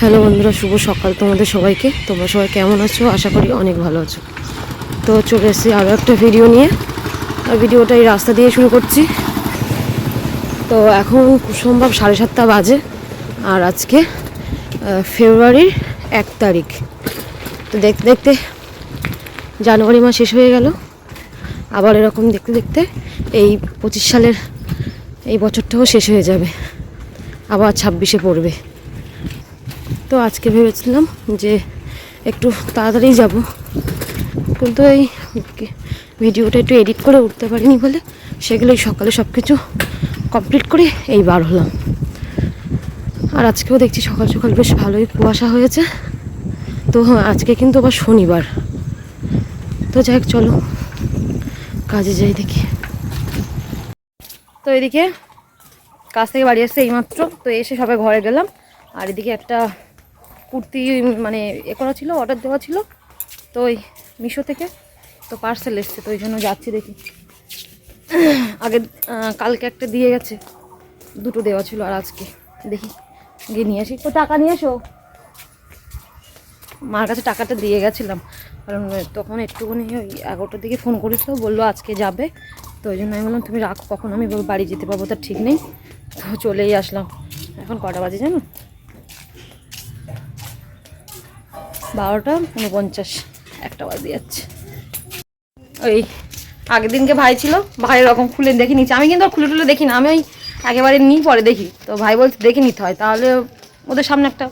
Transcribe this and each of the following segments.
Hello বন্ধুরা, শুভ সকাল তোমাদের সবাইকে। তোমরা সবাই কেমন আছো? আশা করি অনেক ভালো আছো। তো চলে এসেছি আরও একটা ভিডিও নিয়ে। আর ভিডিওটা এই রাস্তা দিয়ে শুরু করছি। তো এখন সম্ভব সাড়ে সাতটা বাজে। আর আজকে ফেব্রুয়ারির এক তারিখ। তো দেখতে দেখতে জানুয়ারি মাস শেষ হয়ে গেল। আবার এরকম দেখতে দেখতে এই পঁচিশ সালের এই বছরটাও শেষ হয়ে যাবে। আবার ছাব্বিশে পড়বে। তো আজকে ভেবেছিলাম যে একটু তাড়াতাড়ি যাব। কিন্তু এই ভিডিওটা একটু এডিট করে উঠতে পারিনি বলে সেগুলোই সকালে সব কিছু কমপ্লিট করে এই বার হলাম। আর আজকেও দেখছি সকাল সকাল বেশ ভালোই কুয়াশা হয়েছে। তো হ্যাঁ আজকে কিন্তু আবার শনিবার। তো যাই চলো কাজে যাই দেখি। তো এদিকে কাজ থেকে বাড়ি আসছে এইমাত্র। তো এসে সবাই ঘরে গেলাম। আর এদিকে একটা কুর্তি মানে এ করা ছিল অর্ডার দেওয়া ছিল, তো ওই মিশো থেকে, তো পার্সেল এসছে, তো ওই জন্য যাচ্ছি দেখি। আগে কালকে একটা দিয়ে গেছে, দুটো দেওয়া ছিল আর আজকে, দেখি, গিয়ে নিয়ে আসি। তো টাকা নিয়ে এসো। মার কাছে টাকাটা দিয়ে গেছিলাম, কারণ তখন একটুখানি ওই এগারোটার দিকে ফোন করেছিল, বলল আজকে যাবে, তো ওই জন্য আমি বললাম, তুমি রাখো, কখন? আমি বাড়ি যেতে পারব তার ঠিক নেই। তো চলেই আসলাম। এখন কটা বাজে জানো? বারোটা উনপঞ্চাশ, একটা বাজে যাচ্ছে। ওই আগের দিনকে ভাই ছিল ভাই এরকম খুলে দেখে নিচ্ছে আমি কিন্তু আর খুলে টুলে দেখি না, আমি ওই একেবারে নিই, পরে দেখি। তো ভাই বলছে, দেখে নিতে হয়। তাহলে ওদের সামনে একটা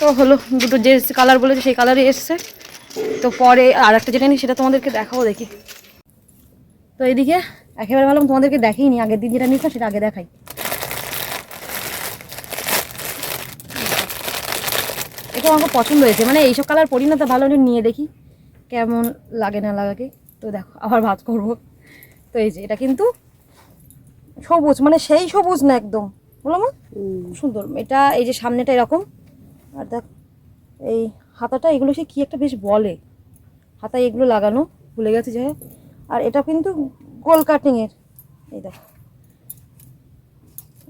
তো হলো, দুটো যে কালার বলেছে, সেই কালারই এসছে। তো পরে আর একটা যেটা নিই, সেটা তোমাদেরকে দেখাও দেখি। তো এইদিকে একেবারে ভালো, তোমাদেরকে দেখাইনি আগের দিন যেটা নিয়েছিলাম, সেটা আগে দেখাই। এটা আমার পছন্দ হয়েছে। মানে এইসব কালার পরি না তো ভালো নিয়ে দেখি কেমন লাগে না লাগাকে তো দেখো আবার ভাত করব। তো এই যে এটা কিন্তু সবুজ মানে সেই সবুজ না একদম। বলো মা? সুন্দর। এটা এই যে সামনেটা এরকম। আর দেখ এই হাতাটা এগুলো সে কী একটা বেশ বলে। হাতায় এগুলো লাগানো ভুলে গেছে যাই। আর এটা কিন্তু গোল কাটিংয়ের এই দেখ।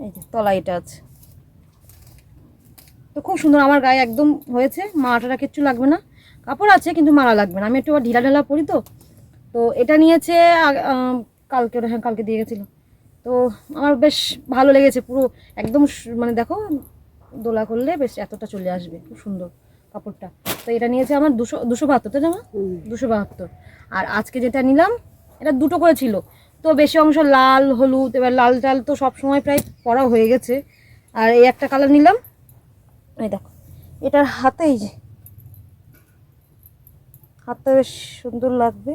এই যে তলা এটা আছে। তো খুব সুন্দর আমার গায়ে একদম হয়েছে মাটাটা কিচ্ছু লাগবে না। কাপড় আছে কিন্তু মারা লাগবে না। আমি একটু ঢিলা ঢালা পরি তো। তো এটা নিয়েছে কালকে ওরা হ্যাঁ কালকে দিয়ে গেছিল। তো আমার বেশ ভালো লেগেছে পুরো। একদম মানে দেখো দোলা করলে বেশ এতটা চলে আসবে খুব সুন্দর কাপড়টা। তো এটা নিয়েছে আমার দুশো দুশো বাহাত্তর তাই না দুশো বাহাত্তর। আর আজকে যেটা নিলাম এটা দুটো করে ছিল। তো বেশি অংশ লাল হলুদ এবার লাল টাল তো সব সময় প্রায় পরা হয়ে গেছে। আর এই একটা কালার নিলাম এই দেখো, এটার হাতেই যে, হাতটা বেশ সুন্দর লাগবে।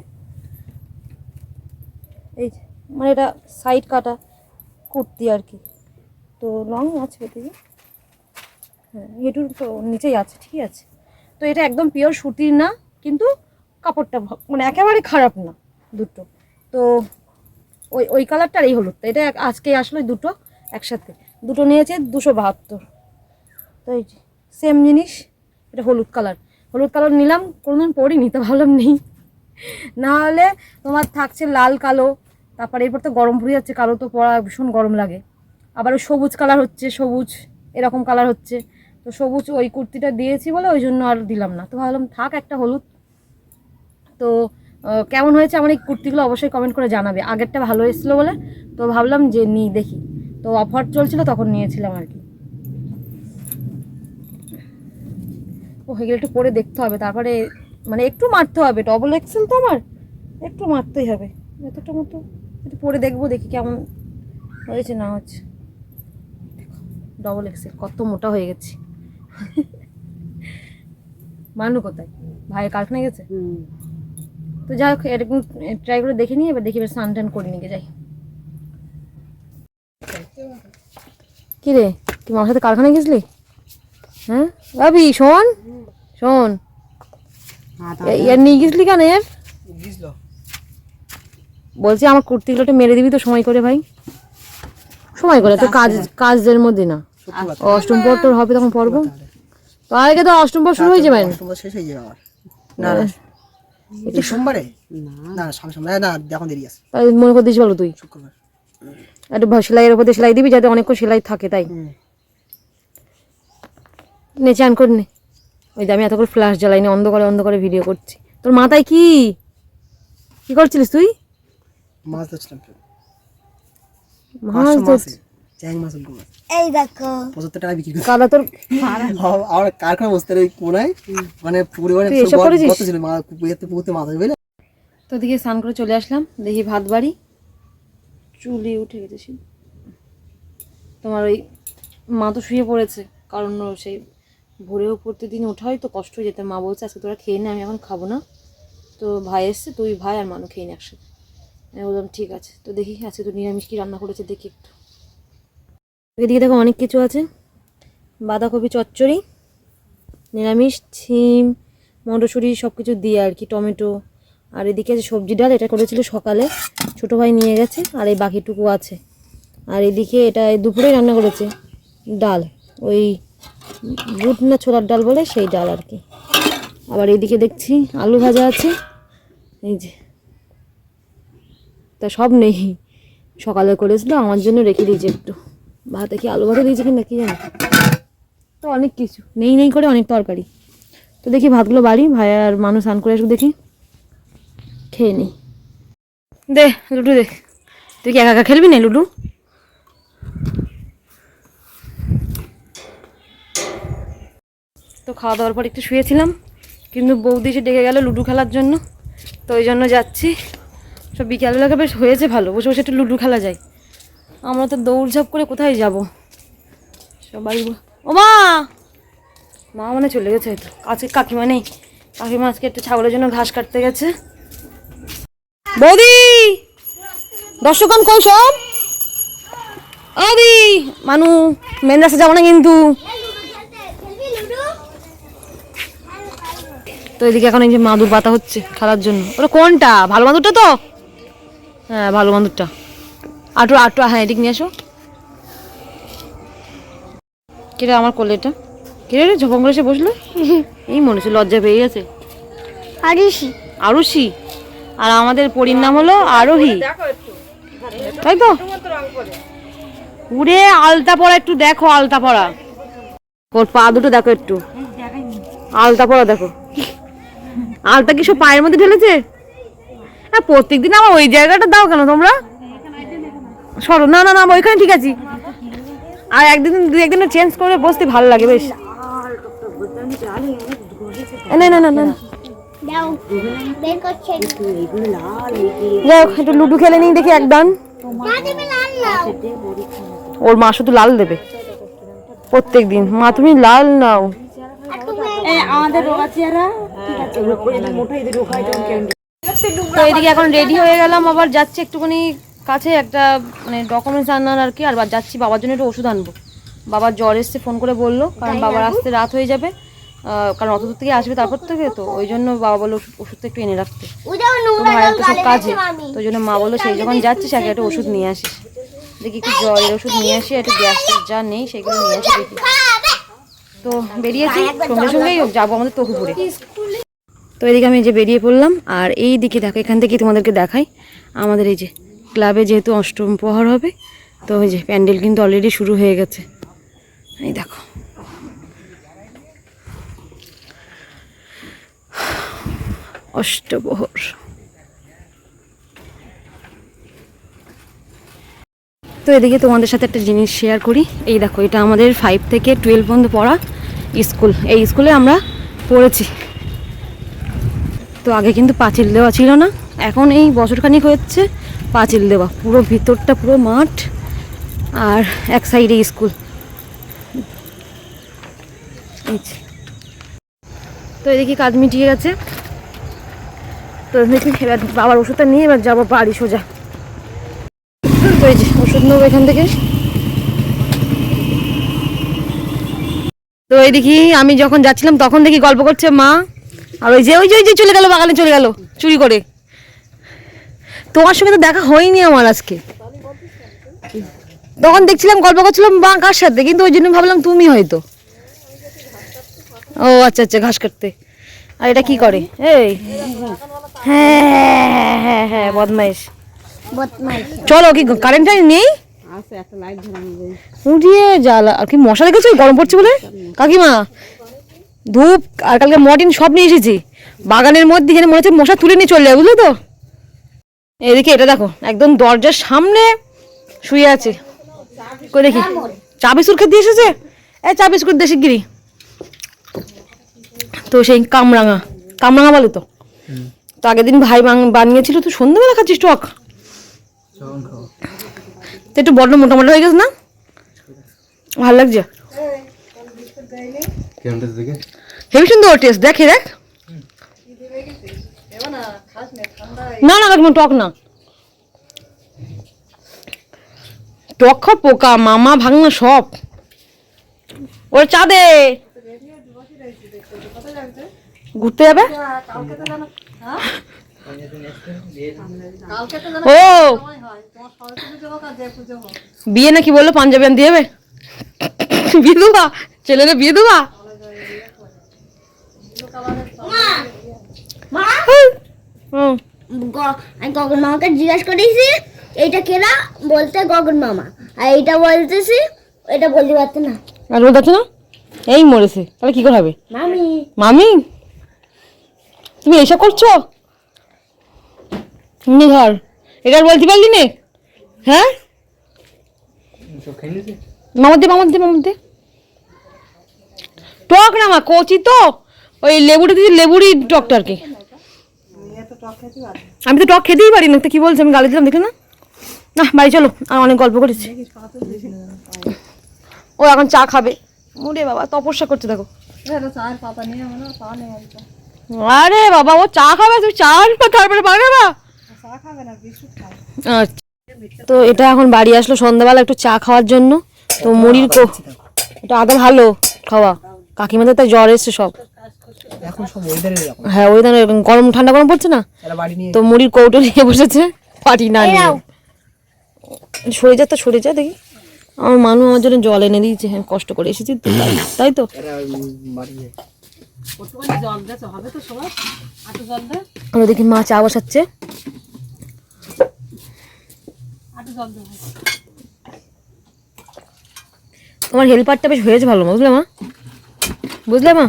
এই যে মানে এটা সাইড কাটা কুর্তি আর কি। তো লং আছে এদিকে হ্যাঁ এটুর তো নিচেই আছে, ঠিক আছে। তো এটা একদম পিওর সুতির না, কিন্তু কাপড়টা মানে একেবারে খারাপ না, দুটো। তো ওই ওই কালারটা আর এই হলুদটা, এটা আজকে আসলো দুটো একসাথে। দুটো নিয়েছে দুশো বাহাত্তর। তো এই সেম জিনিস, এটা হলুদ কালার হলুদ কালার নিলাম, কোনোদিন পরিনি তো ভাবলাম নেই। না হলে তোমার থাকছে লাল, কালো, তারপরে এরপর তো গরম পড়ে যাচ্ছে, কালো তো পরা ভীষণ গরম লাগে। আবার সবুজ কালার হচ্ছে, সবুজ, এরকম কালার হচ্ছে। তো সবুজ ওই কুর্তিটা দিয়েছি বলে ওই জন্য আর দিলাম না। তো ভাবলাম থাক একটা হলুদ। তো কেমন হয়েছে আমার এই কুর্তিগুলো অবশ্যই কমেন্ট করে জানাবে। আগেরটা ভালো এসেছিল বলে, তো ভাবলাম যে নিই, দেখি। তো অফার চলছিল তখন নিয়েছিলাম আর কি। ও এগুলো একটু পরে দেখতে হবে। তারপরে মানে একটু মারতে হবে। ডবল এক্সেল তো আমার একটু মারতেই হবে। এতটা মতো একটু পরে দেখব দেখি কেমন হয়েছে না হচ্ছে। ডবল এক্সেল কত মোটা হয়ে গেছি। মানু কোথায়? ভাইয়ের কারখানায় গেছে? তো যাই হোক এরকম ট্রাই করে দেখে নিই এবার দেখি এবার স্নান টান করে নিয়ে যাই। কি রে তুই আমার সাথে কারখানায় গেছিলি? হ্যাঁ? ভাবি শোন। শোন। ইয়ার নিয়ে গেছিলি কেন এর? বলছি আমার কুর্তিগুলো একটু মেরে দিবি তো সময় করে ভাই। সময় করে তো কাজ কাজের মধ্যে না। অষ্টম পর তোর হবে তখন পর্ব। তো আগে তো অষ্টম পর শুরু হয়ে যাবে। সোমবার শেষ হয়ে যাবে না না। এটা সোমবারে? না না সামনে না এখন দেরি আছে। মনে করে দিস বলো তুই। শুক্রবার। একটু ভা- সেলাইয়ের উপর সেলাই দিবি যাতে অনেক সেলাই থাকে তাই। নে চান করে নে। ওই যে আমি এত করে ফ্ল্যাশ জ্বালাইনি অন্ধকারে অন্ধকারে ভিডিও করছি। তোর মাথায় কি? কি করছিলিস তুই? মাছ ধরছিলাম মাছ ধরছিস চ্যাং মাছ এই দেখো। পঁচাত্তর টাকা বিক্রি করে। কাদা তোর আমার কারখানা বসতে কোনায়? মানে পরিবারে এসব করেছিস? কত ছিল মা পুকুরে পুকুরতে মাছ বুঝলে? তো দিকে স্নান করে চলে আসলাম দেখি ভাত বাড়ি। চুলি উঠে গেছে। তোমার ওই মা তো শুয়ে পড়েছে কারণ সেই ভোরেও প্রতিদিন ওঠা হয় তো কষ্ট হয়ে যেতে। মা বলছে, আজকে তোরা খেয়ে নে, আমি এখন খাব না। তো ভাই এসছে, তুই ভাই আর মানু খেয়ে নে একসাথে। বললাম, ঠিক আছে। তো দেখি আজকে তো নিরামিষ কি রান্না করেছে, দেখি একটু। এদিকে দেখো অনেক কিছু আছে। বাঁধাকপি, চচ্চড়ি, নিরামিষ, ছিম, মটরশুঁটি সব কিছু দিয়ে আর কি, টমেটো। আর এদিকে আছে সবজি ডাল, এটা করেছিল সকালে। ছোটো ভাই নিয়ে গেছে, আর এই বাকিটুকু আছে। আর এদিকে এটা এই দুপুরে রান্না করেছে, ডাল। ওই বুট না ছোলার ডাল বলে সেই ডাল আর কি। আবার এদিকে দেখছি আলু ভাজা আছে। এই যে। তা সব নেই। সকালে করেছিল, আমার জন্য রেখে দিয়েছে একটু। ভাতে কি আলু ভাজা দিয়েছে কিনা কি জানি। তো অনেক কিছু। নেই নেই করে অনেক তরকারি। তো দেখি ভাতগুলো বাড়ি, ভাই আর মানুষ স্নান করে আসুক দেখি। খেয়ে নি। দে, লুডু দেখ তুই কি একা একা খেলবি না লুডু? তো খাওয়া দাওয়ার পর একটু শুয়েছিলাম, কিন্তু বৌদি এসে ডেকে গেল লুডু খেলার জন্য। তো ওই জন্য যাচ্ছি। সব বিকালবেলাকে বেশ হয়েছে ভালো, বসে বসে একটু লুডু খেলা যায়। আমরা তো দৌড়ঝাঁপ করে কোথায় যাব? সবাই ও মা! মা মানে চলে গেছে হয়তো। কাছে কাকিমা নেই। কাকিমা আজকে একটু ছাগলের জন্য ঘাস কাটতে গেছে। বৌদি! দর্শকগণ কই সব আদি! মানু, মেন রাস্তা যাব না কিন্তু। তো এদিকে এখন এই যে মাদুর পাতা হচ্ছে খেলার জন্য। ওটা কোনটা? ভালো মাদুরটা তো? হ্যাঁ ভালো মাদুরটা। আটু আটু হ্যাঁ এদিক নিয়ে আসো। কিরে আমার কোলে এটা? কিরে রে ঝপং করে এসে বসল? এই মনে হচ্ছে লজ্জা পেয়ে গেছে। আরিসি আরুষি? আর আমাদের পরীর নাম হলো আরোহী। তাই তো? উড়ে আলতা পড়া একটু দেখো আলতা পড়া ওর পা দুটো দেখো একটু। আলতা পড়া দেখো। আলতা কি সব পায়ের মধ্যে ঢেলেছে? হ্যাঁ প্রত্যেকদিন আমার ওই জায়গাটা দাও কেন তোমরা? সরো না না না ওইখানে ঠিক আছি। আর একদিন দু একদিন চেঞ্জ করে বসতে ভালো লাগে বেশ। না না না না। যাই একটু লুডো খেলে নিই দেখি একদম। না দেবে লাল নাও। ওর মা শুধু লাল দেবে। প্রত্যেক দিন মা তুমি লাল নাও। আমাদের রোগা চেহারা তো এদিকে এখন রেডি হয়ে গেলাম আবার যাচ্ছি একটুখানি কাছে একটা মানে ডকুমেন্টস আনার আর কি আর বা- যাচ্ছি বাবার জন্য একটু ওষুধ আনব। বাবার জ্বর এসছে ফোন করে বলল কারণ বাবার আসতে রাত হয়ে যাবে। কারণ অত দূর থেকে আসবে তারপর থেকে তো ওই জন্য বাবা বলল ওষুধ- ওষুধটা একটু এনে রাখতে। ভাইয়ের তো সব কাজে। তো ওই জন্য মা বলল সেই যখন যাচ্ছিস আগে একটা ওষুধ নিয়ে আসিস। দেখি একটু জ্বরের ওষুধ নিয়ে আসি একটু গ্যাস যা নেই সেগুলো নিয়ে আসি দেখি। তো বেরিয়েছি। সঙ্গে সঙ্গেই যাব আমাদের তকুপুরে তো এদিকে আমি যে বেরিয়ে পড়লাম আর এই দিকে দেখো এখান থেকে তোমাদেরকে দেখাই। আমাদের এই যে ক্লাবে যেহেতু অষ্টম প্রহর হবে তো ওই যে প্যান্ডেল কিন্তু অলরেডি শুরু হয়ে গেছে। এই দেখো। অষ্টপ্রহর তো এদিকে তোমাদের সাথে একটা জিনিস শেয়ার করি। এই দেখো, এটা আমাদের ফাইভ থেকে টুয়েলভ পর্যন্ত পড়া স্কুল এই স্কুলে আমরা পড়েছি। তো আগে কিন্তু পাঁচিল দেওয়া ছিল না, এখন এই বছরখানিক হচ্ছে পাঁচিল দেওয়া। পুরো ভিতরটা পুরো মাঠ আর এক সাইডে স্কুল তো এদিকে কাজ মিটিয়ে গেছে। তো দেখি এবার বাবার ওষুধটা নিয়ে এবার যাব বাড়ি সোজা। নেব এখান থেকে। তো এই দেখি, আমি যখন যাচ্ছিলাম তখন দেখি গল্প করছে মা। আর ওই যে ওই যে ওই যে চলে গেল, বাগানে চলে গেল, চুরি করে। তোমার সঙ্গে তো দেখা হয়নি আমার আজকে। তখন দেখছিলাম, গল্প করছিলাম মা কার সাথে, কিন্তু ওই জন্য ভাবলাম তুমি হয়তো। ও আচ্ছা আচ্ছা ঘাস কাটতে। আর এটা কি করে? এই। হ্যাঁ হ্যাঁ হ্যাঁ হ্যাঁ বদমাইশ বদমাইশ। চলো কি কারেন্ট টাইম নেই? উঠিয়ে জ্বালা আর কি মশা দেখেছ? গরম পড়ছে বলে? কাকিমা ধূপ আর কালকে মর্টিন সব নিয়ে এসেছি। বাগানের মধ্যে যেন মনে হচ্ছে মশা তুলে নিয়ে চলে যায় বুঝলে তো? এদিকে এটা দেখো একদম দরজার সামনে শুয়ে আছে। কই দেখি চা বিস্কুট খেতে এসেছে? এ চা বিস্কুট দেশি গিরি। তো সেই কামরাঙা কামরাঙা বলে তো। তো আগের দিন ভাই বানিয়েছিল তো সন্ধ্যাবেলা খাচ্ছিস টক। একটু বড্ড মোটা মোটা হয়ে গেছে না? ভালো লাগছে? হেবি সুন্দর টেস্ট দেখে দেখ। না না কাকিমা টক না। টক পোকা মামা ভাঙনা সব। ওর চা দে। ঘুরতে যাবে? ও বিয়ে নাকি বলল পাঞ্জাবি আনতে যাবে? বিয়ে দেবা? ছেলেরা বিয়ে দেবা? গগন মামাকে জিজ্ঞেস করেছি এইটা কেনা বলতে গগন মামা। আর এইটা বলতেছি এটা বলতে পারতে না। আর বলতে পারছ না? এই মরেছে। তাহলে কি করে হবে? মামি। মামি? তুমি এইসব করছ? নি ধর। এটা আর বলতে পারলি নে? হ্যাঁ? মামার দে মামার দে মামার দে টক না মা, কচি তো। ওই লেবুটা দিয়েছি লেবুরই টকটা আর কি আমি তো টক খেতেই পারি না, তো কি বলছি আমি গালি দিলাম, দেখে না। না, বাড়ি চলো, আর অনেক গল্প করেছি। ও এখন চা খাবে। মুরে বাবা, তপস্যা করছে, দেখো। আরে বাবা, ও চা খাবে, তুমি চা তারপরে না? আচ্ছা তো এটা এখন বাড়ি আসলো সন্ধ্যাবেলা একটু চা খাওয়ার জন্য। তো মুড়ির কো এটা আদা ভালো খাওয়া। কাকিমাদের তাই জ্বর এসছে সব। হ্যাঁ ওই ধরনের গরম ঠান্ডা গরম পড়ছে না? এরা বাড়ি নিয়ে তো মুড়ির কৌটো নিয়ে বসেছে। পাটি না নিয়ে। সরে যা তো সরে যা দেখি। আমার মানু আমার জন্য জল এনে দিয়েছে। হ্যাঁ কষ্ট করে এসেছি তো। তাই তো। আমরা দেখি মা চা বসাচ্ছে। তোমার হেল্পারটা বেশ হয়েছে ভালো বুঝলে মা? বুঝলে মা?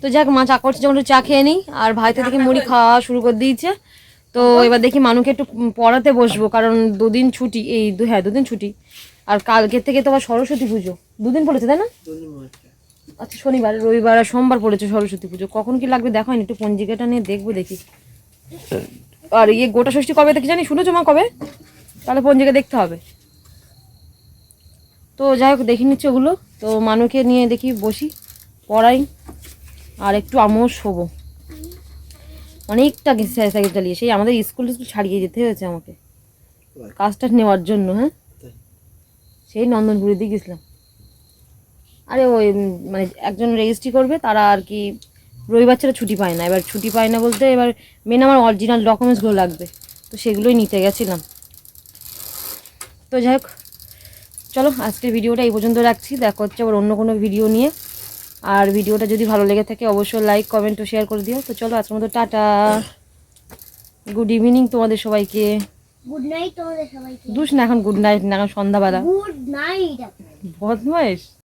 তো যাক, মা চা করছে, যখন একটু চা খেয়ে নিই, আর ভাইতে দেখি মুড়ি খাওয়া শুরু করে দিয়েছে। তো এবার দেখি মানুকে একটু পড়াতে বসবো, কারণ দুদিন ছুটি, এই হ্যাঁ দুদিন ছুটি। আর কালকের থেকে তোমার সরস্বতী পুজো। দুদিন পড়েছে, তাই না? আচ্ছা শনিবার, রবিবার আর সোমবার পড়েছে সরস্বতী পুজো। কখন কি লাগবে দেখো, একটু পঞ্জিকাটা নিয়ে দেখব দেখি। আর ইয়ে গোটা ষষ্ঠী কবে দেখি জানি? শুনেছো মা কবে? তাহলে পঞ্জিকা দেখতে হবে। তো যাই হোক, দেখে নিচ্ছি ওগুলো। তো মানুকে নিয়ে দেখি, বসি, পড়াই, আর একটু আমিও শোবো। অনেকটা সাইকেল চালিয়ে সেই আমাদের স্কুল স্কুল ছাড়িয়ে যেতে হয়েছে আমাকে। কাজটা নেওয়ার জন্য হ্যাঁ? সেই নন্দনপুরি দিয়ে গেছিলাম। আরে ওই মানে একজন রেজিস্ট্রি করবে তারা আর কি রবিবার ছাড়া ছুটি পায় না। এবার ছুটি পায় না বলতে এবার মেন আমার অরিজিনাল ডকুমেন্টসগুলো লাগবে। তো সেগুলোই নিতে গেছিলাম। তো যাই হোক চলো আজকের ভিডিওটা এই পর্যন্ত রাখছি। দেখা হচ্ছে আবার অন্য কোনো ভিডিও নিয়ে। আর ভিডিওটা যদি ভালো লেগে থাকে অবশ্যই লাইক কমেন্ট ও শেয়ার করে দিও। তো চলো আজকের মতো টাটা। গুড ইভিনিং তোমাদের সবাইকে। গুড নাইট তোমাদের সবাইকে। দুস না এখন গুড নাইট না এখন সন্ধ্যাবেলা। গুড নাইট বদমাইশ।